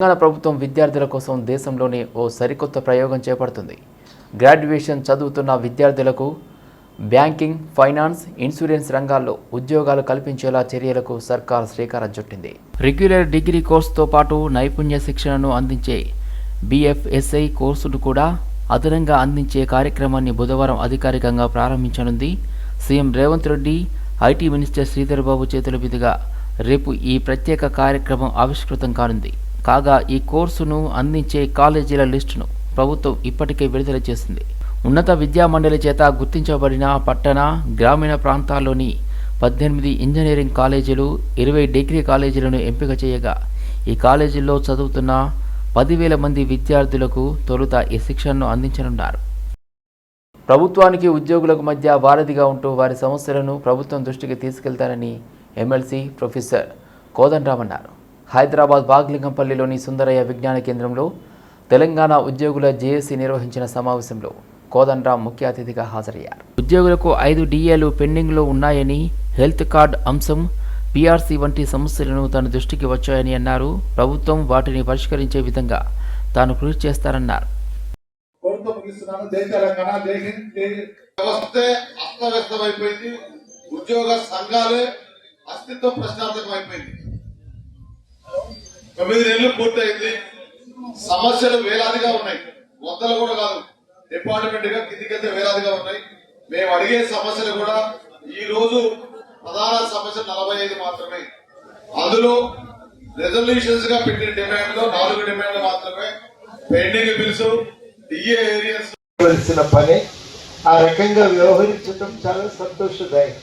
తెలంగాణ ప్రభుత్వం విద్యార్థుల కోసం దేశంలోనే ఓ సరికొత్త ప్రయోగం చేపడుతుంది. గ్రాడ్యుయేషన్ చదువుతున్న విద్యార్థులకు బ్యాంకింగ్ ఫైనాన్స్ ఇన్సూరెన్స్ రంగాల్లో ఉద్యోగాలు కల్పించేలా చర్యలకు సర్కార్ శ్రీకారం చుట్టింది. రెగ్యులర్ డిగ్రీ కోర్సుతో పాటు నైపుణ్య శిక్షణను అందించే బిఎఫ్ఎస్ఐ కోర్సును కూడా అదనంగా అందించే కార్యక్రమాన్ని బుధవారం అధికారికంగా ప్రారంభించనుంది. CM Revanth Reddy IT minister Sridhar Babu చేతుల మీదుగా రేపు ఈ ప్రత్యేక కార్యక్రమం ఆవిష్కృతం కానుంది. కాగా ఈ కోర్సును అందించే కాలేజీల లిస్టును ప్రభుత్వం ఇప్పటికే విడుదల చేసింది. ఉన్నత విద్యా మండలి చేత గుర్తించబడిన పట్టణ గ్రామీణ ప్రాంతాల్లోని పద్దెనిమిది ఇంజనీరింగ్ కాలేజీలు ఇరవై డిగ్రీ కాలేజీలను ఎంపిక చేయగా ఈ కాలేజీల్లో చదువుతున్న పదివేల మంది విద్యార్థులకు తొలుత ఈ శిక్షణను అందించనున్నారు. ప్రభుత్వానికి ఉద్యోగులకు మధ్య వారధిగా ఉంటూ వారి సమస్యలను ప్రభుత్వం దృష్టికి తీసుకెళ్తారని ఎమ్మెల్సీ ప్రొఫెసర్ కోదండరామ్ అన్నారు హైదరాబాద్ బాగ్లింగంపల్లిలోని సుందరయ్య విజ్ఞాన కేంద్రంలో తెలంగాణ ఉద్యోగుల జేఏసీ నిర్వహించిన సమావేశంలో కోదండరామ్ ముఖ్య అతిథిగా హాజరయ్యారు. ఉద్యోగులకు ఐదు డిఏలు పెండింగ్లో ఉన్నాయని హెల్త్ కార్డ్ అంశం పీఆర్సీ వంటి సమస్యలను తన దృష్టికి వచ్చాయని అన్నారు. ప్రభుత్వం వాటిని పరిష్కరించే విధంగా తాను కృషి చేస్తారన్నారు అస్తవ్యస్తం అయిపోయింది ఉద్యోగ సంఘాలే అస్తిత్వం ప్రశ్నార్థకం అయిపోయింది తొమ్మిది నెలలు పూర్తయింది. సమస్యలు వేలాదిగా ఉన్నాయి. వందలు కూడా కాదు. డిపార్ట్మెంట్గా కిందికెళ్తే వేలాదిగా ఉన్నాయి. మేము అడిగే సమస్యలు కూడా ఈ రోజు ప్రధాన సమస్య నలభై ఐదు మాత్రమే. అందులో రెజల్యూషన్స్గా పెట్టిన డిమాండ్లో నాలుగు డిమాండ్లు మాత్రమే. పెండింగ్ బిల్స్ డిఏ ఏరియాస్ పని ఆ రకంగా వ్యవహరించడం చాలా సంతోషదాయకం.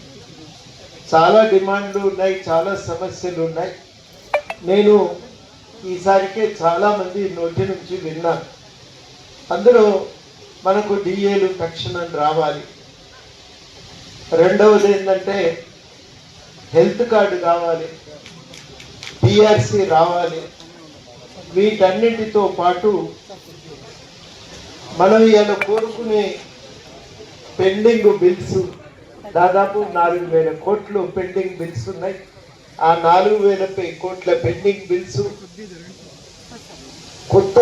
చాలా డిమాండ్లు ఉన్నాయి చాలా సమస్యలు ఉన్నాయి. నేను ఈసారికే చాలామంది నోటి నుంచి విన్నారు. అందులో మనకు డిఏలు తక్షణం రావాలి. రెండవది ఏంటంటే హెల్త్ కార్డు కావాలి. పిఆర్సి రావాలి. వీటన్నిటితో పాటు మనం ఇవాళ కోరుకునే పెండింగ్ బిల్స్ దాదాపు నాలుగు వేల కోట్లు పెండింగ్ బిల్స్ ఉన్నాయి. ఆ నాలుగు వేలపై కోట్ల పెండింగ్ బిల్స్. కొత్త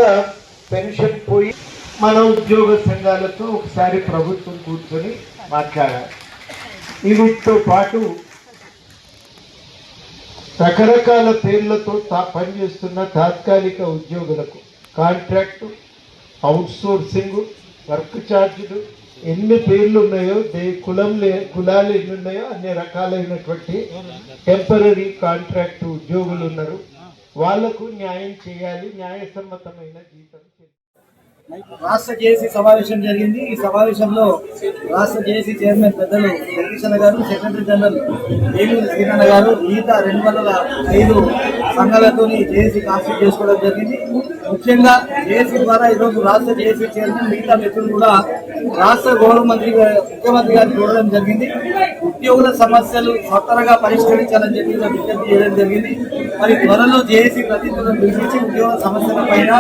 పెన్షన్ పోయి మన ఉద్యోగ సంఘాలతో ఒకసారి ప్రభుత్వం కూర్చొని మాట్లాడాలి. వీటితో పాటు రకరకాల పేర్లతో తా- పనిచేస్తున్న తాత్కాలిక ఉద్యోగులకు కాంట్రాక్టు అవుట్ సోర్సింగ్ వర్క్ ఛార్జీలు ఎన్ని పేర్లు ఉన్నాయో దే కులం లే కులాలు ఎన్ని ఉన్నాయో అన్ని రకాలైనటువంటి టెంపరీ కాంట్రాక్ట్ ఉద్యోగులు ఉన్నారు వాళ్ళకు న్యాయం చేయాలి న్యాయసమ్మతమైన జీతం రాష్ట్ర జేఏసీ సమావేశం జరిగింది. ఈ సమావేశంలో రాష్ట్ర జేఏసీ చైర్మన్ పెద్దలు జగదీశన్న గారు సెక్రటరీ జనరల్ ఏలూరు శ్రీనన్న గారు మిగతా రెండు వందల ఐదు సంఘాలతో జేఏసీ కాన్స్టిట్యూట్ చేసుకోవడం జరిగింది. ముఖ్యంగా ఏసీ ద్వారా ఈరోజు రాష్ట్ర ఏసీ చైర్మన్ మిగతా మిత్రులు కూడా రాష్ట్ర గౌరవ మంత్రి ముఖ్యమంత్రి గారిని చూడడం జరిగింది. ఉద్యోగుల సమస్యలు స్వతరగా పరిష్కరించాలని చెప్పి విజ్ఞప్తి చేయడం జరిగింది. మరి త్వరలో జేఏసీ ప్రతినిధులను పిలిపించి ఉద్యోగ సమస్యల పైన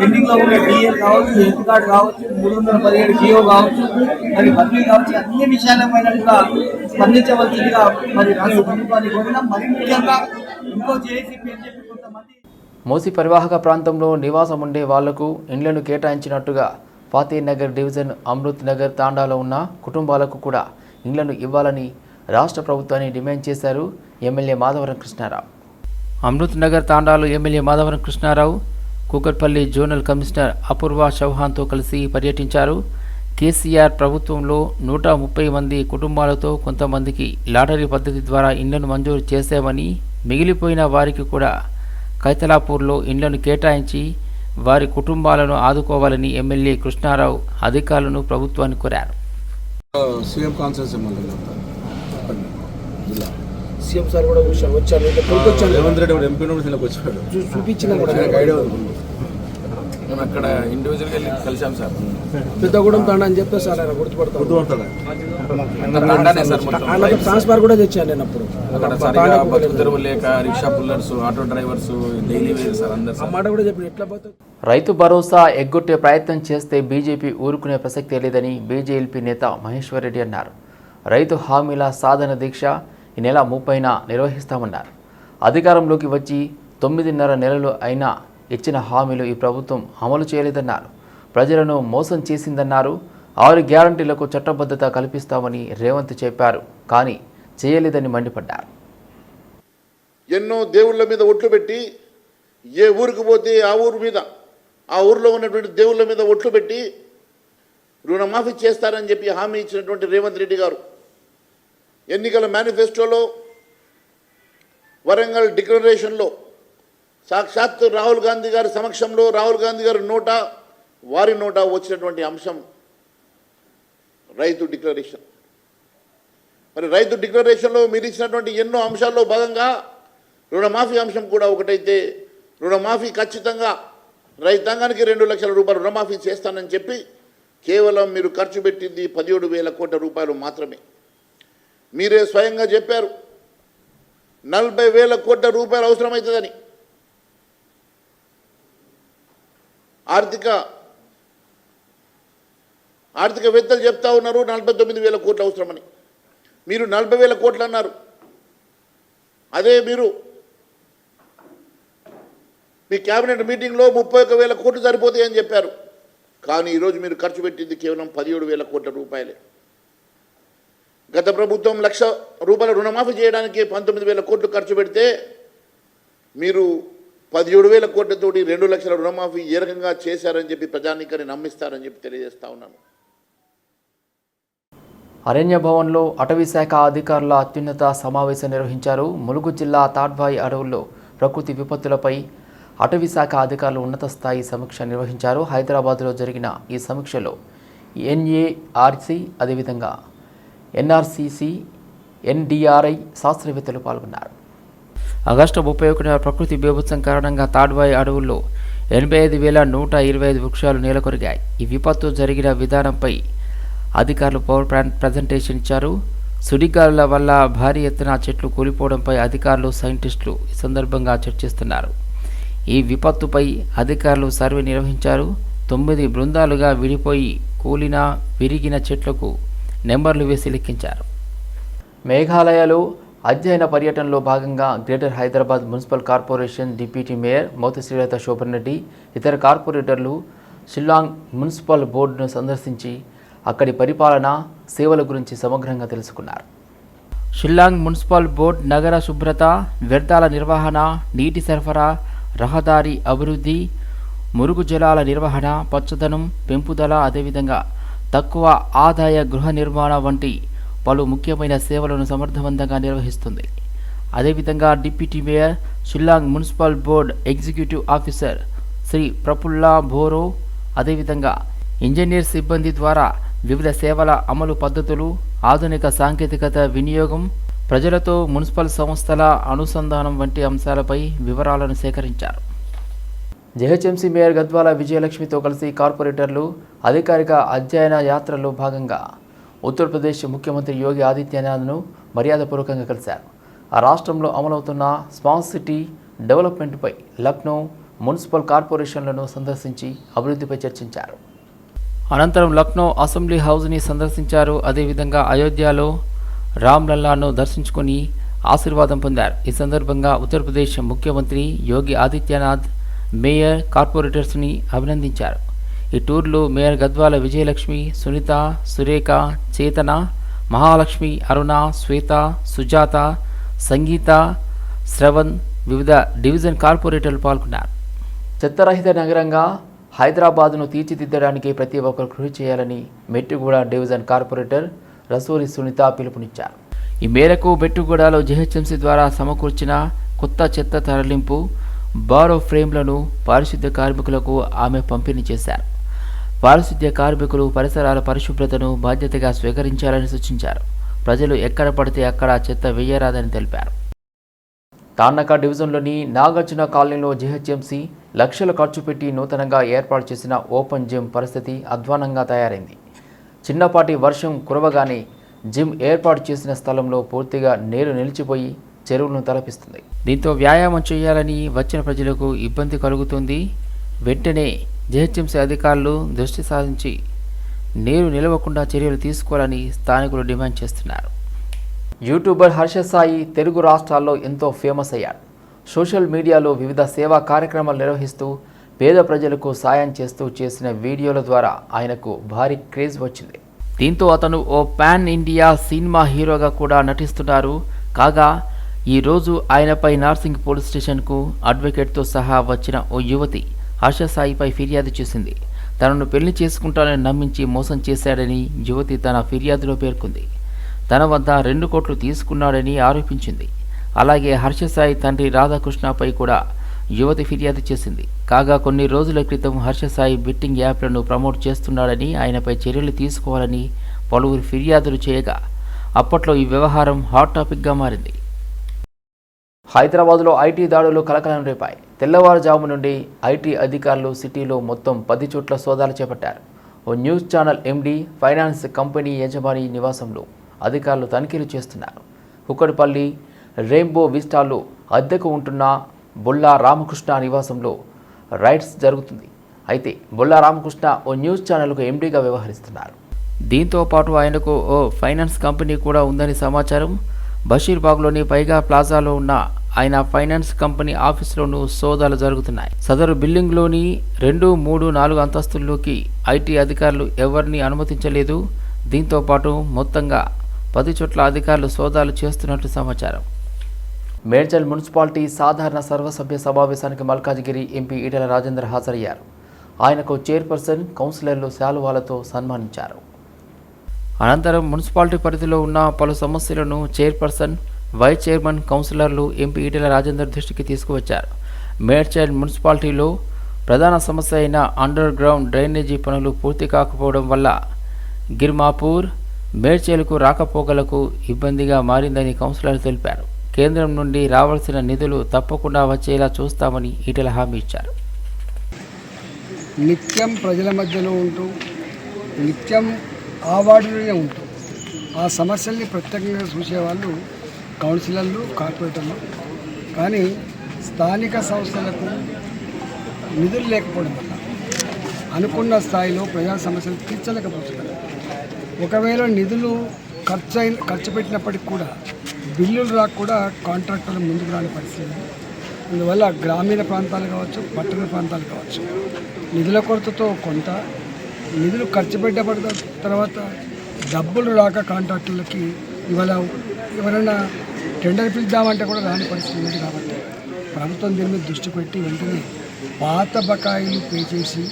పెండింగ్లో ఉన్న డిఎల్ కావచ్చు హెల్త్ కార్డు కావచ్చు మూడు వందల పదిహేడు జియో కావచ్చు మరి బదిలీ కావచ్చు అన్ని విషయాలపైన కూడా స్పందించవలసిందిగా మరి రాష్ట్ర ప్రభుత్వాన్ని కోరిన మరి ముఖ్యంగా ఇంకో జేఏసీ పేరు చెప్పి మూసి పరివాహక ప్రాంతంలో నివాసం ఉండే వాళ్ళకు ఇండ్లను కేటాయించినట్టుగా ఫాతీనగర్ డివిజన్ అమృత్ నగర్ తాండాలో ఉన్న కుటుంబాలకు కూడా ఇండ్లను ఇవ్వాలని రాష్ట్ర ప్రభుత్వాన్ని డిమాండ్ చేశారు MLA Madhavaram Krishnarao. Amrit Nagar తాండాలో MLA Madhavaram Krishnarao Kukatpally zonal commissioner Apoorva చౌహాన్తో కలిసి పర్యటించారు. కేసీఆర్ ప్రభుత్వంలో నూట ముప్పై మంది కుటుంబాలతో కొంతమందికి లాటరీ పద్ధతి ద్వారా ఇండ్లను మంజూరు చేశామని మిగిలిపోయిన వారికి కూడా కైతలాపూర్లో ఇండ్లను కేటాయించి వారి కుటుంబాలను ఆదుకోవాలని ఎమ్మెల్యే కృష్ణారావు అధికారులను ప్రభుత్వాన్ని కోరారు. సీఎం సార్ కూడా వచ్చారు. రేవంత్ రెడ్డి ఎంపీ వచ్చాడు. చూపించిన ఐడియా మేము అక్కడ ఇండివిజువల్గా వెళ్ళి కలిసాం సార్. పెద్దగూడెం తాండ అని చెప్పి సార్ ఆయన గుర్తుపడతాడా ట్రాన్స్ఫర్ కూడా తెచ్చాను నేను అప్పుడు. అక్కడ సరిగా బతుకు తెరువు లేక rickshaw pullers auto drivers daily వేరు సార్ అందరు మాట కూడా చెప్పిన ఎట్లా రైతు భరోసా ఎగ్గొట్టే ప్రయత్నం చేస్తే బీజేపీ ఊరుకునే ప్రసక్తే లేదని బీజేఎల్పీ నేత మహేశ్వర్ రెడ్డి అన్నారు. రైతు హామీల సాధన దీక్ష ఈ నెల ముప్పైన నిర్వహిస్తామన్నారు. అధికారంలోకి వచ్చి తొమ్మిదిన్నర నెలలు అయినా ఇచ్చిన హామీలు ఈ ప్రభుత్వం అమలు చేయలేదన్నారు. ప్రజలను మోసం చేసిందన్నారు. ఆరు గ్యారంటీలకు చట్టబద్ధత కల్పిస్తామని రేవంత్ చెప్పారు. కానీ చేయలేదని మండిపడ్డారు. ఎన్నో దేవుళ్ళ మీద ఒట్లు పెట్టి ఏ ఊరికి పోతే ఆ ఊరు మీద ఆ ఊరిలో ఉన్నటువంటి దేవుళ్ళ మీద ఒట్లు పెట్టి రుణమాఫీ చేస్తారని చెప్పి హామీ ఇచ్చినటువంటి రేవంత్ రెడ్డి గారు. ఎన్నికల మేనిఫెస్టోలో వరంగల్ డిక్లరేషన్లో సాక్షాత్ రాహుల్ గాంధీ గారి సమక్షంలో రాహుల్ గాంధీ గారి నోట వారి నోట వచ్చినటువంటి అంశం రైతు డిక్లరేషన్. మరి రైతు డిక్లరేషన్లో మీరు ఇచ్చినటువంటి ఎన్నో అంశాల్లో భాగంగా రుణమాఫీ అంశం కూడా ఒకటైతే రుణమాఫీ ఖచ్చితంగా రైతాంగానికి రెండు లక్షల రూపాయలు రుణమాఫీ చేస్తానని చెప్పి కేవలం మీరు ఖర్చు పెట్టింది పదిహేడు వేల కోట్ల రూపాయలు మాత్రమే. మీరే స్వయంగా చెప్పారు నలభై వేల కోట్ల రూపాయలు అవసరమవుతుందని. ఆర్థిక ఆర్థికవేత్తలు చెప్తా ఉన్నారు నలభై తొమ్మిది వేల కోట్లు అవసరమని. మీరు నలభై వేల కోట్లు అన్నారు. అదే మీరు మీ క్యాబినెట్ మీటింగ్లో ముప్పై ఒక వేల కోట్లు సరిపోతాయని చెప్పారు. కానీ ఈరోజు మీరు ఖర్చు పెట్టింది కేవలం పదిహేడు వేల కోట్ల రూపాయలే. గత ప్రభుత్వం లక్ష రూపాయల రుణమాఫీ చేయడానికి పంతొమ్మిది వేల కోట్లు ఖర్చు పెడితే మీరు పదిహేడు వేల కోట్లతోటి రెండు లక్షల రుణమాఫీ ఏ రకంగా చేశారని చెప్పి ప్రజానికని నమ్మిస్తారని చెప్పి తెలియజేస్తా ఉన్నాను. అరణ్య భవన్లో అటవీ శాఖ అధికారుల అత్యున్నత సమావేశం నిర్వహించారు ములుగు జిల్లా తాడ్వాయి అడవుల్లో ప్రకృతి విపత్తులపై అటవీ శాఖ అధికారులు ఉన్నత స్థాయి సమీక్ష నిర్వహించారు. హైదరాబాద్లో జరిగిన ఈ సమీక్షలో ఎన్ఏఆర్సి అదేవిధంగా ఎన్ఆర్సిసి ఎన్డీఆర్ఐ శాస్త్రవేత్తలు పాల్గొన్నారు. ఆగస్టు ముప్పై ఒకటిన ప్రకృతి బీభత్సం కారణంగా తాడ్వాయి అడవుల్లో ఎనభై ఐదు వేల నూట ఇరవై ఐదు వృక్షాలు నేలకొరిగాయి. ఈ విపత్తు జరిగిన విధానంపై అధికారులు పవర్ ప్లాంట్ ప్రజెంటేషన్ ఇచ్చారు. సుడిగాలుల వల్ల భారీ ఎత్తున చెట్లు కూలిపోవడంపై అధికారులు సైంటిస్టులు ఈ సందర్భంగా చర్చిస్తున్నారు. ఈ విపత్తుపై అధికారులు సర్వే నిర్వహించారు. తొమ్మిది బృందాలుగా విడిపోయి కూలిన విరిగిన చెట్లకు నెంబర్లు వేసి లెక్కించారు. మేఘాలయలో అధ్యయన పర్యటనలో భాగంగా greater Hyderabad municipal corporation deputy mayor Moti Srilatha Shoban Reddy ఇతర కార్పొరేటర్లు షిల్లాంగ్ మున్సిపల్ బోర్డును సందర్శించి అక్కడి పరిపాలన సేవల గురించి సమగ్రంగా తెలుసుకున్నారు. షిల్లాంగ్ మున్సిపల్ బోర్డ్ నగర శుభ్రత వ్యర్థాల నిర్వహణ నీటి సరఫరా రహదారి అభివృద్ధి మురుగు జలాల నిర్వహణ పచ్చదనం పెంపుదల అదేవిధంగా తక్కువ ఆదాయ గృహ నిర్మాణ వంటి పలు ముఖ్యమైన సేవలను సమర్థవంతంగా నిర్వహిస్తుంది. అదేవిధంగా deputy mayor Shillong municipal board executive officer Shri Prafulla Boro అదేవిధంగా ఇంజనీర్ సిబ్బంది ద్వారా వివిధ సేవల అమలు పద్ధతులు ఆధునిక సాంకేతికత వినియోగం ప్రజలతో మున్సిపల్ సంస్థల అనుసంధానం వంటి అంశాలపై వివరాలను సేకరించారు. జెహెచ్ఎంసీ మేయర్ గద్వాల విజయలక్ష్మితో కలిసి కార్పొరేటర్లు అధికారిక అధ్యయన యాత్రలో భాగంగా ఉత్తరప్రదేశ్ ముఖ్యమంత్రి యోగి ఆదిత్యనాథ్ను మర్యాదపూర్వకంగా కలిశారు. ఆ రాష్ట్రంలో అమలవుతున్న స్మార్ట్ సిటీ డెవలప్మెంట్పై లక్నో మున్సిపల్ కార్పొరేషన్లను సందర్శించి అభివృద్ధిపై చర్చించారు. అనంతరం లక్నో అసెంబ్లీ హౌస్ని సందర్శించారు. అదేవిధంగా అయోధ్యలో రామ్లల్లాను దర్శించుకొని ఆశీర్వాదం పొందారు. ఈ సందర్భంగా ఉత్తరప్రదేశ్ ముఖ్యమంత్రి యోగి ఆదిత్యనాథ్ మేయర్ కార్పొరేటర్స్ని అభినందించారు. ఈ టూర్లో మేయర్ గద్వాల విజయలక్ష్మి సునీత సురేఖ చేతన మహాలక్ష్మి అరుణ శ్వేత సుజాత సంగీత శ్రవణ్ వివిధ డివిజన్ కార్పొరేటర్లు పాల్గొన్నారు. చెత్తరహిత నగరంగా హైదరాబాద్ను తీర్చిదిద్దడానికి ప్రతి ఒక్కరు కృషి చేయాలని మెట్టుగూడ డివిజన్ కార్పొరేటర్ రసూరి సునీత పిలుపునిచ్చారు. ఈ మేరకు మెట్టుగూడలో జిహెచ్ఎంసీ ద్వారా సమకూర్చిన కొత్త చెత్త తరలింపు బారో ఫ్రేమ్లను పారిశుద్ధ్య కార్మికులకు ఆమె పంపిణీ చేశారు. పారిశుద్ధ్య కార్మికులు పరిసరాల పరిశుభ్రతను బాధ్యతగా స్వీకరించాలని సూచించారు. ప్రజలు ఎక్కడ పడితే అక్కడ చెత్త వేయరాదని తెలిపారు. తాన్నక డివిజన్లోని నాగార్జున కాలనీలో జీహెచ్ఎంసీ లక్షలు ఖర్చు పెట్టి నూతనంగా ఏర్పాటు చేసిన ఓపెన్ జిమ్ పరిస్థితి అధ్వానంగా తయారైంది. చిన్నపాటి వర్షం కురవగానే జిమ్ ఏర్పాటు చేసిన స్థలంలో పూర్తిగా నీరు నిలిచిపోయి చెరువులను తలపిస్తుంది. దీంతో వ్యాయామం చేయాలని వచ్చిన ప్రజలకు ఇబ్బంది కలుగుతుంది. వెంటనే జిహెచ్ఎంసీ అధికారులు దృష్టి సాధించి నీరు నిలవకుండా చర్యలు తీసుకోవాలని స్థానికులు డిమాండ్ చేస్తున్నారు. యూట్యూబర్ హర్ష సాయి తెలుగు రాష్ట్రాల్లో ఎంతో ఫేమస్ అయ్యాడు. సోషల్ మీడియాలో వివిధ సేవా కార్యక్రమాలు నిర్వహిస్తూ పేద ప్రజలకు సాయం చేస్తూ చేసిన వీడియోల ద్వారా ఆయనకు భారీ క్రేజ్ వచ్చింది. దీంతో అతను ఓ పాన్ ఇండియా సినిమా హీరోగా కూడా నటిస్తున్నారు. కాగా ఈరోజు ఆయనపై నార్సింగ్ పోలీస్ స్టేషన్కు అడ్వకేట్తో సహా వచ్చిన ఓ యువతి హర్ష సాయిపై ఫిర్యాదు చేసింది. తనను పెళ్ళి చేసుకుంటానని నమ్మించి మోసం చేశాడని యువతి తన ఫిర్యాదులో పేర్కొంది. తన వద్ద రెండు కోట్లు తీసుకున్నాడని ఆరోపించింది. అలాగే హర్షసాయి తండ్రి రాధాకృష్ణపై కూడా యువతి ఫిర్యాదు చేసింది. కాగా కొన్ని రోజుల క్రితం హర్షసాయి బిట్టింగ్ యాప్లను ప్రమోట్ చేస్తున్నాడని ఆయనపై చర్యలు తీసుకోవాలని పలువురు ఫిర్యాదులు చేయగా అప్పట్లో ఈ వ్యవహారం హాట్ టాపిక్గా మారింది. హైదరాబాద్లో ఐటీ దాడులు కలకలం రేపాయి. తెల్లవారుజాము నుండి ఐటీ అధికారులు సిటీలో మొత్తం పది చోట్ల సోదాలు చేపట్టారు. ఓ news channel MD finance company యజమాని నివాసంలో అధికారులు తనిఖీలు చేస్తున్నారు. కుక్కడిపల్లి రెయిన్బో విస్టాల్లో అద్దెకు ఉంటున్న బొల్లా రామకృష్ణ నివాసంలో రైడ్స్ జరుగుతుంది. అయితే బొల్లా రామకృష్ణ ఓ న్యూస్ ఛానల్కు ఎండీగా వ్యవహరిస్తున్నారు. దీంతో పాటు ఆయనకు ఓ ఫైనాన్స్ కంపెనీ కూడా ఉందని సమాచారం. బషీర్బాగ్లోని పైగా ప్లాజాలో ఉన్న ఆయన ఫైనాన్స్ కంపెనీ ఆఫీసులోనూ సోదాలు జరుగుతున్నాయి. సదరు బిల్డింగ్లోని రెండు మూడు నాలుగు అంతస్తుల్లోకి ఐటీ అధికారులు ఎవరిని అనుమతించలేదు. దీంతో పాటు మొత్తంగా పది చోట్ల అధికారులు సోదాలు చేస్తున్నట్లు సమాచారం. మేడ్చల్ మున్సిపాలిటీ సాధారణ సర్వసభ్య సమావేశానికి మల్కాజ్గిరి ఎంపీ ఈటల రాజేందర్ హాజరయ్యారు. ఆయనకు చైర్పర్సన్ కౌన్సిలర్లు శాలువాలతో సన్మానించారు. అనంతరం మున్సిపాలిటీ పరిధిలో ఉన్న పలు సమస్యలను చైర్పర్సన్ వైస్ చైర్మన్ కౌన్సిలర్లు ఎంపీ ఈటెల రాజేందర్ దృష్టికి తీసుకువచ్చారు. మేడ్చల్ మున్సిపాలిటీలో ప్రధాన సమస్య అయిన అండర్ గ్రౌండ్ డ్రైనేజీ పనులు పూర్తి కాకపోవడం వల్ల గిర్మాపూర్ మేడ్చేలకు రాకపోకలకు ఇబ్బందిగా మారిందని కౌన్సిలర్ తెలిపారు. కేంద్రం నుండి రావాల్సిన నిధులు తప్పకుండా వచ్చేలా చూస్తామని ఈటెల హామీ ఇచ్చారు. నిత్యం ప్రజల మధ్యలో ఉంటూ నిత్యం ఆ వార్డులోనే ఉంటూ ఆ సమస్యల్ని ప్రత్యేకంగా చూసేవాళ్ళు కౌన్సిలర్లు కార్పొరేటర్లు. కానీ స్థానిక సంస్థలకు నిధులు లేకపోవడం వల్ల అనుకున్న స్థాయిలో ప్రజా సమస్యలు తీర్చలేకపోతున్నారు. ఒకవేళ నిధులు ఖర్చు అయిన ఖర్చు పెట్టినప్పటికి కూడా బిల్లులు రాక కూడా కాంట్రాక్టర్లు ముందుకు రాని పరిస్థితి అందువల్ల గ్రామీణ ప్రాంతాలు కావచ్చు పట్టణ ప్రాంతాలు కావచ్చు నిధుల కొరతతో కొంత నిధులు ఖర్చు పెట్టబడిన తర్వాత డబ్బులు రాక కాంట్రాక్టర్లకి ఇవాళ ఎవరైనా టెండర్ పిలుద్దామంటే కూడా రాని పరిస్థితి ఉంది కాబట్టి ప్రభుత్వం దీని మీద దృష్టి పెట్టి వెంటనే పాత బకాయిలు పే చేసి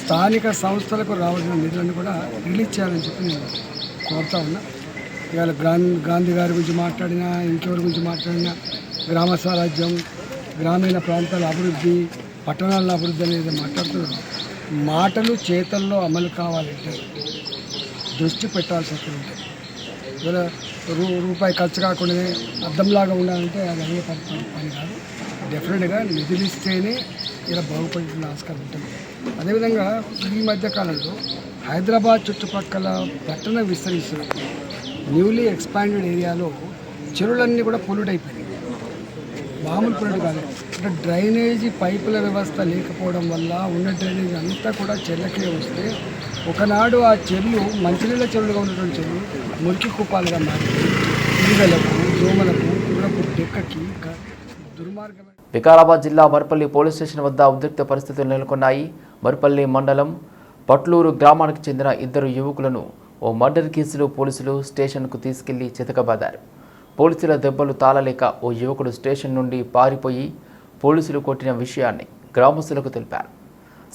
స్థానిక సంస్థలకు రావాల్సిన నిధులను కూడా రిలీజ్ చేయాలని చెప్పి నేను కోరుతా ఉన్నా. ఇవాళ గాంధీ గాంధీ గారి గురించి మాట్లాడినా ఇంకెవరి గురించి మాట్లాడినా గ్రామ స్వరాజ్యం గ్రామీణ ప్రాంతాల అభివృద్ధి పట్టణాల అభివృద్ధి అనేది మాట్లాడుతున్నారు మాటలు చేతల్లో అమలు కావాలంటే దృష్టి పెట్టాల్సి వస్తుంది. రూపాయి ఖర్చు కాకుండానే అద్దంలాగా ఉండాలంటే అది అయ్యే పని కాదు. డెఫినెట్గా నిధులు ఇస్తేనే ఇలా బాగుపడే ఆస్కారం ఉంటుంది. అదేవిధంగా ఈ మధ్య కాలంలో హైదరాబాద్ చుట్టుపక్కల పట్టణ విస్తరిస్తున్న న్యూలీ ఎక్స్పాండెడ్ ఏరియాలో చెరువులన్నీ కూడా పొల్యూట్ అయిపోయినాయి. మామూలు పొల్యూట్ కాదు. అంటే డ్రైనేజీ పైపుల వ్యవస్థ లేకపోవడం వల్ల ఉన్న డ్రైనేజ్ అంతా కూడా చెల్లకే వస్తే ఒకనాడు ఆ చెరువులు మంచినీళ్ళ చెరువులుగా ఉన్నటువంటి చెరువులు మురికి కుప్పాలుగా మారి ఈగలకు దోమలకు గుణపు డెక్కకి దుర్మార్గమైన వికారాబాద్ జిల్లా మరిపల్లి పోలీస్ స్టేషన్ వద్ద ఉద్రిక్త పరిస్థితులు నెలకొన్నాయి. మర్పల్లి మండలం పట్లూరు గ్రామానికి చెందిన ఇద్దరు యువకులను ఓ మర్డర్ కేసులో పోలీసులు స్టేషన్కు తీసుకెళ్ళి చితకబాదారు. పోలీసుల దెబ్బలు తాళలేక ఓ యువకుడు స్టేషన్ నుండి పారిపోయి పోలీసులు కొట్టిన విషయాన్ని గ్రామస్తులకు తెలిపారు.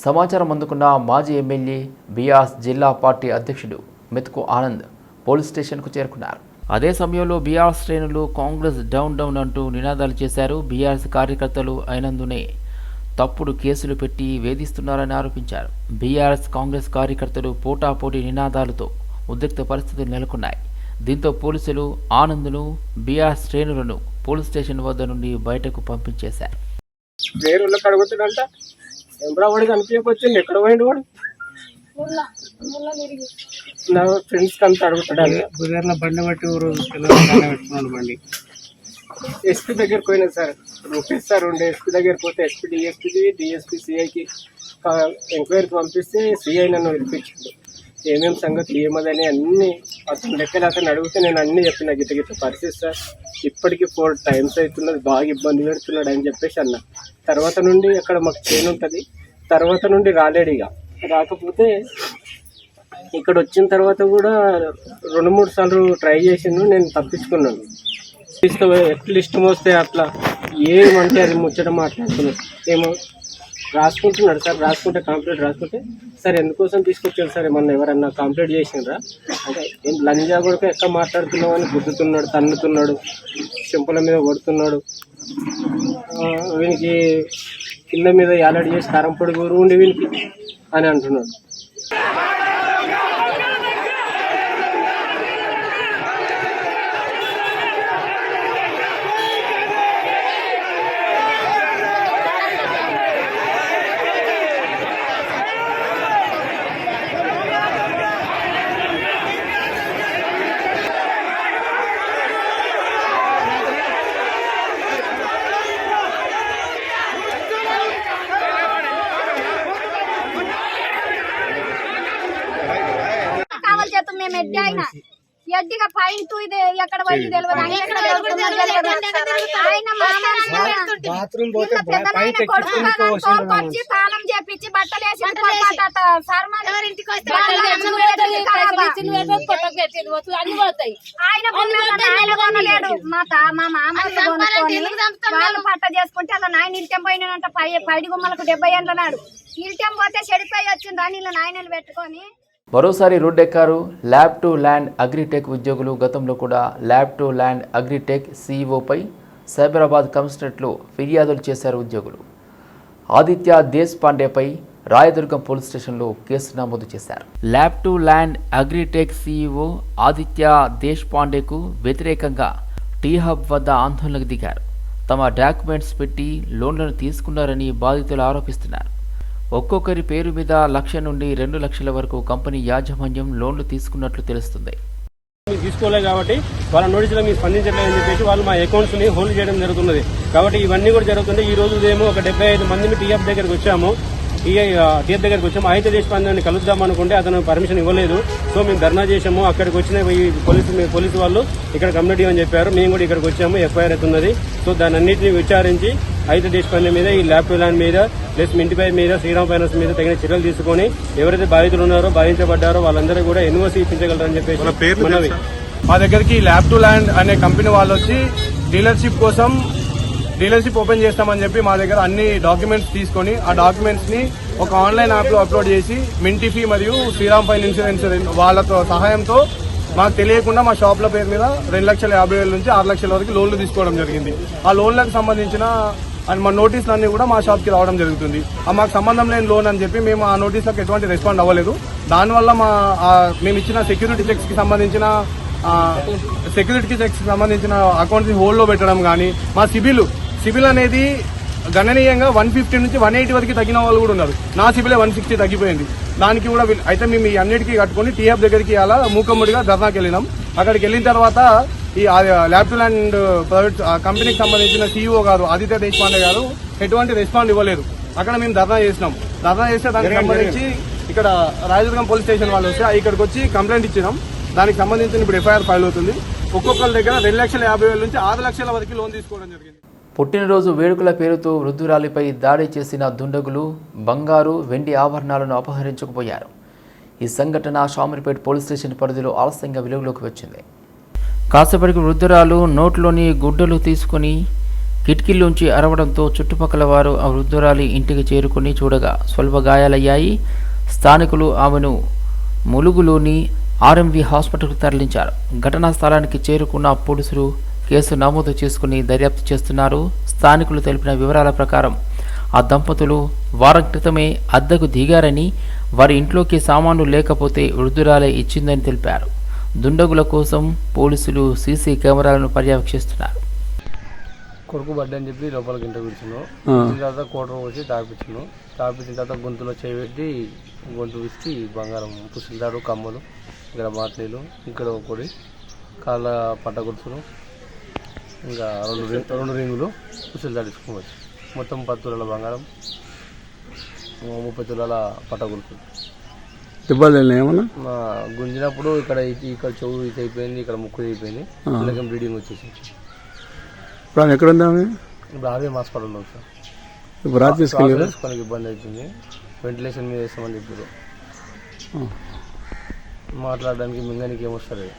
సమాచారం అందుకున్న మాజీ ఎమ్మెల్యే బిఆర్ఎస్ జిల్లా పార్టీ అధ్యక్షుడు మెతుకు ఆనంద్ పోలీస్ స్టేషన్కు చేరుకున్నారు. అదే సమయంలో బీఆర్ శ్రేణులు కాంగ్రెస్ డౌన్ డౌన్ అంటూ నినాదాలు చేశారు బీఆర్ఎస్ కార్యకర్తలు అయినందునే తప్పుడు కేసులు పెట్టి వేధిస్తున్నారని ఆరోపించారు. బీఆర్ఎస్ కాంగ్రెస్ కార్యకర్తలు పోటాపోటీ నినాదాలతో ఉద్రిక్త పరిస్థితులు నెలకొన్నాయి. దీంతో పోలీసులు ఆనంద్ను బీఆర్ శ్రేణులను పోలీస్ స్టేషన్ వద్ద నుండి బయటకు పంపించేశారు. వేరే వాళ్ళకి అడుగుతాడంట ఎంబ్రా వాడికి అనిపించకొచ్చింది ఎక్కడ పోయిండు వాడు? నా ఫ్రెండ్స్ అంతా అడుగుతాడు బుధవారం బండి బట్టి ఊరు పెట్టుకున్నాడు బండి. ఎస్పీ దగ్గరికి పోయినా సార్. రూపేష్ సార్ ఉండే ఎస్పీ దగ్గరికి పోతే ఎస్పీ డిఎస్పీకి డిఎస్పీ సిఐకి ఎంక్వైరీకి పంపిస్తే సిఐ నన్ను పిలిపించిండు. ఏమేమి సంగతి ఏమదని అన్ని అతను లెక్కలు అతను అడిగితే నేను అన్ని చెప్పిన గిట్ట గిట్ట పరిస్థితి సార్ ఇప్పటికి ఫోర్ టైమ్స్ అవుతున్నది బాగా ఇబ్బంది పెడుతున్నాడు అని చెప్పేసి అన్న. తర్వాత నుండి అక్కడ మాకు ట్రైన్ ఉంటుంది. తర్వాత నుండి రాలేడు ఇక. రాకపోతే ఇక్కడ వచ్చిన తర్వాత కూడా రెండు మూడు సార్లు ట్రై చేసిండు నేను తప్పించుకున్నాను. తీసుకుపోయి ఎట్లా ఇష్టం వస్తే అట్లా ఏమంటే అది ముచ్చట మాట్లాడుతున్నాను ఏమో రాసుకుంటున్నాడు సార్ రాసుకుంటే కంప్లీట్ రాసుకుంటే. సార్ ఎందుకోసం తీసుకొచ్చాడు సార్? ఏమన్నా ఎవరన్నా కంప్లీట్ చేసిండ్రా అంటే ఏం లంజా కూడా ఎక్కడ మాట్లాడుతున్నావు అని గుద్దుతున్నాడు తన్నుతున్నాడు చెంపల మీద కొడుతున్నాడు. వీనికి కింద మీద యాలడి చేసి కారం పొడి ఊరు ఉండి వీనికి అని అంటున్నాడు కావాలి చేస్తాం మేము ఎడ్డి అయినా ఎడ్డిగా పాయింట్ ఇది ఎక్కడ పోయింది తెలియదు ఆయన ఎక్కడ దొరుకుతుందో తెలియదు. ఆయన మా మనిషి. బాత్రూమ్ పోతే ఇంత పెద్ద పైకి నాయన కొడుకు ఎక్కించుకొని కదా, పోసిండు తోలుకొచ్చి స్నానం చేపించి బట్టలు వేసి. ఆయన ఆయన కొనలేడు. మా తా మా మామ కొనుక్కొని వాళ్ళు పట్ట చేసుకుంటే అలా నాయన ఇల్టెం పోయినంట పై పైడి గుమ్మలకు డెబ్బై ఏళ్ళ నాడు ఇల్టెం పోతే చెడిపోయి వచ్చింది అని ఇలా నాయనలు పెట్టుకొని మరోసారి రోడ్డెక్కారు ల్యాబ్ టు ల్యాండ్ అగ్రిటెక్ ఉద్యోగులు. గతంలో కూడా ల్యాబ్ టు ల్యాండ్ అగ్రిటెక్ సీఈఓపై సైబరాబాద్ కమిషనరేట్లో ఫిర్యాదులు చేశారు ఉద్యోగులు. ఆదిత్య దేశ్ పాండేపై రాయదుర్గం పోలీస్ స్టేషన్లో కేసు నమోదు చేశారు. Lab to land agritech CEO Aditya Desh పాండేకు వ్యతిరేకంగా టీ హబ్ వద్ద ఆందోళనకు దిగారు. తమ డాక్యుమెంట్స్ పెట్టి లోన్లను తీసుకున్నారని బాధితులు ఆరోపిస్తున్నారు. ఒక్కొక్కరి పేరు మీద లక్ష నుండి రెండు లక్షల వరకు కంపెనీ యాజమాన్యం లోన్లు తీసుకున్నట్లు తెలుస్తుంది. తీసుకోలేదు కాబట్టి వాళ్ళ నోటీసులో మీరు స్పందించట్లేదని చెప్పేసి వాళ్ళు మా అకౌంట్స్ని హోల్డ్ చేయడం జరుగుతున్నది. కాబట్టి ఇవన్నీ కూడా జరుగుతుంది ఈ రోజు ఉదయం ఒక డెబ్బై ఐదు మంది టీఎఫ్ దగ్గరికి వచ్చాము. టీఎఫ్ దగ్గరికి వచ్చాము. అయితే దేశపాండాన్ని కలుద్దాం అనుకుంటే అతను పర్మిషన్ ఇవ్వలేదు. సో మేము ధర్నా చేసాము అక్కడికి వచ్చిన ఈ పోలీసు పోలీసు వాళ్ళు ఇక్కడ కమ్యూనిటీ అని చెప్పారు. మేము కూడా ఇక్కడికి వచ్చాము. ఎఫ్ఐఆర్ అవుతున్నది సో దాని అన్నింటినీ విచారించి అయితే దేశపాండే మీద ఈ ల్యాబ్ ల్యాండ్ మీద ప్లస్ మింటిపై మీద శ్రీరామ్ ఫైనాన్స్ మీద తగిన చర్యలు తీసుకొని ఎవరైతే బాధితులు ఉన్నారో బాధించబడ్డారో వాళ్ళందరూ కూడా ఎన్ఓసీ ఇప్పించగలరని చెప్పేసి మనవి. మా దగ్గరికి ల్యాబ్ టు ల్యాండ్ అనే కంపెనీ వాళ్ళు వచ్చి డీలర్షిప్ కోసం డీలర్షిప్ ఓపెన్ చేస్తామని చెప్పి మా దగ్గర అన్ని డాక్యుమెంట్స్ తీసుకొని ఆ డాక్యుమెంట్స్ని ఒక ఆన్లైన్ యాప్లో అప్లోడ్ చేసి మింటిఫీ మరియు శ్రీరామ్ ఫైన్ ఇన్సూరెన్స్ వాళ్ళతో సహాయంతో మాకు తెలియకుండా మా షాప్ల పేరు మీద రెండు లక్షల యాభై వేల నుంచి ఆరు లక్షల వరకు లోన్లు తీసుకోవడం జరిగింది. ఆ లోన్లకు సంబంధించిన అండ్ మా నోటీసులు అన్ని కూడా మా షాప్కి రావడం జరుగుతుంది. ఆ మాకు సంబంధం లేని లోన్ అని చెప్పి మేము ఆ నోటీసులకు ఎటువంటి రెస్పాండ్ అవ్వలేదు. దానివల్ల మా మేము ఇచ్చిన సెక్యూరిటీ చెక్స్కి సంబంధించిన సెక్యూరిటీ చెక్స్కి సంబంధించిన అకౌంట్స్ హోల్డ్లో పెట్టడం కానీ మా సిబిల్ సిబిల్ అనేది గణనీయంగా వన్ ఫిఫ్టీ నుంచి వన్ ఎయిటీ వరకు తగ్గిన వాళ్ళు కూడా ఉన్నారు. నా సిబిలే వన్ సిక్స్టీ తగ్గిపోయింది. దానికి కూడా అయితే మేము ఈ అన్నిటికీ కట్టుకొని టీఎఫ్ దగ్గరికి అలా మూకమ్మడిగా ధర్నాకి వెళ్ళినాం. అక్కడికి వెళ్ళిన తర్వాత ఈ ల్యాప్టాప్ అండ్ ప్రైవేట్ కంపెనీకి సంబంధించిన సీఈఓ గారు ఆదిత్య దేశపాండే గారు ఎటువంటి రెస్పాండ్ ఇవ్వలేదు. అక్కడ మేము ధర్నా చేసినాం. ధర్నా చేస్తే దానికి సంబంధించి ఇక్కడ రాయదుర్గం పోలీస్ స్టేషన్ వాళ్ళు వస్తే ఇక్కడికి వచ్చి కంప్లైంట్ ఇచ్చినాం. దానికి సంబంధించిన ఇప్పుడు ఎఫ్ఐఆర్ ఫైల్ అవుతుంది. ఒక్కొక్కరి దగ్గర రెండు లక్షల యాభై వేల నుంచి ఆరు లక్షల వరకు లోన్ తీసుకోవడం జరిగింది. పుట్టినరోజు వేడుకల పేరుతో వృద్ధురాలిపై దాడి చేసిన దుండగులు బంగారు వెండి ఆభరణాలను అపహరించుకుపోయారు. ఈ సంఘటన షామీర్పేట్ పోలీస్ స్టేషన్ పరిధిలో ఆలస్యంగా వెలుగులోకి వచ్చింది. కాసేపటికి వృద్ధురాలు నోట్లోని గుడ్డలు తీసుకుని కిటికీలోంచి అరవడంతో చుట్టుపక్కల వారు ఆ వృద్ధురాలి ఇంటికి చేరుకుని చూడగా స్వల్ప గాయాలయ్యాయి. స్థానికులు ఆమెను ములుగులోని ఆర్ఎంవి హాస్పిటల్కు తరలించారు. ఘటనా స్థలానికి చేరుకున్న పోలీసులు కేసు నమోదు చేసుకుని దర్యాప్తు చేస్తున్నారు. స్థానికులు తెలిపిన వివరాల ప్రకారం ఆ దంపతులు వారం క్రితమే అద్దెకు దిగారని వారి ఇంట్లోకి సామాన్లు లేకపోతే వృద్ధురాలే ఇచ్చిందని తెలిపారు. దుండగుల కోసం పోలీసులు సీసీ కెమెరాలను పర్యవేక్షిస్తున్నారు. కొడుకు అని చెప్పి లోపలికి ఇంటర్ కూర్చున్నాం వచ్చిన తర్వాత కోటర్ వచ్చి తాపించాను తాపించిన తర్వాత గొంతులో చేయి పెట్టి గొంతు విసికి బంగారం పుసిల్తాడు కమ్మలు ఇక్కడ మాట్లీలు ఇక్కడ ఒక పొడి కాళ్ళ పట్ట గుర్తులు. ఇంకా రెండు రింగ్ రెండు రింగులు పుసిలు తడుచుకోవచ్చు మొత్తం పది తులాల బంగారం ముప్పై తులాల పట్ట గుర్తులు దెబ్బలు వెళ్ళినాయి ఏమన్నా? గుంజినప్పుడు ఇక్కడ ఇక్కడ చెవు ఇది అయిపోయింది ఇక్కడ ముక్కు అయిపోయింది. అందుకే బ్లీడింగ్ వచ్చేసి ఇప్పుడు ఆమె ఎక్కడ ఉంది ఆమె? ఇప్పుడు ఆర్వీ హాస్పిటల్లో ఉంది సార్. ఇప్పుడు రాత్రి తీసుకెళ్ళారు ఇబ్బంది అవుతుంది. వెంటిలేషన్ మీద వేస్తామని చెప్పారు. మాట్లాడడానికి మింగనికి ఏమొస్తుంది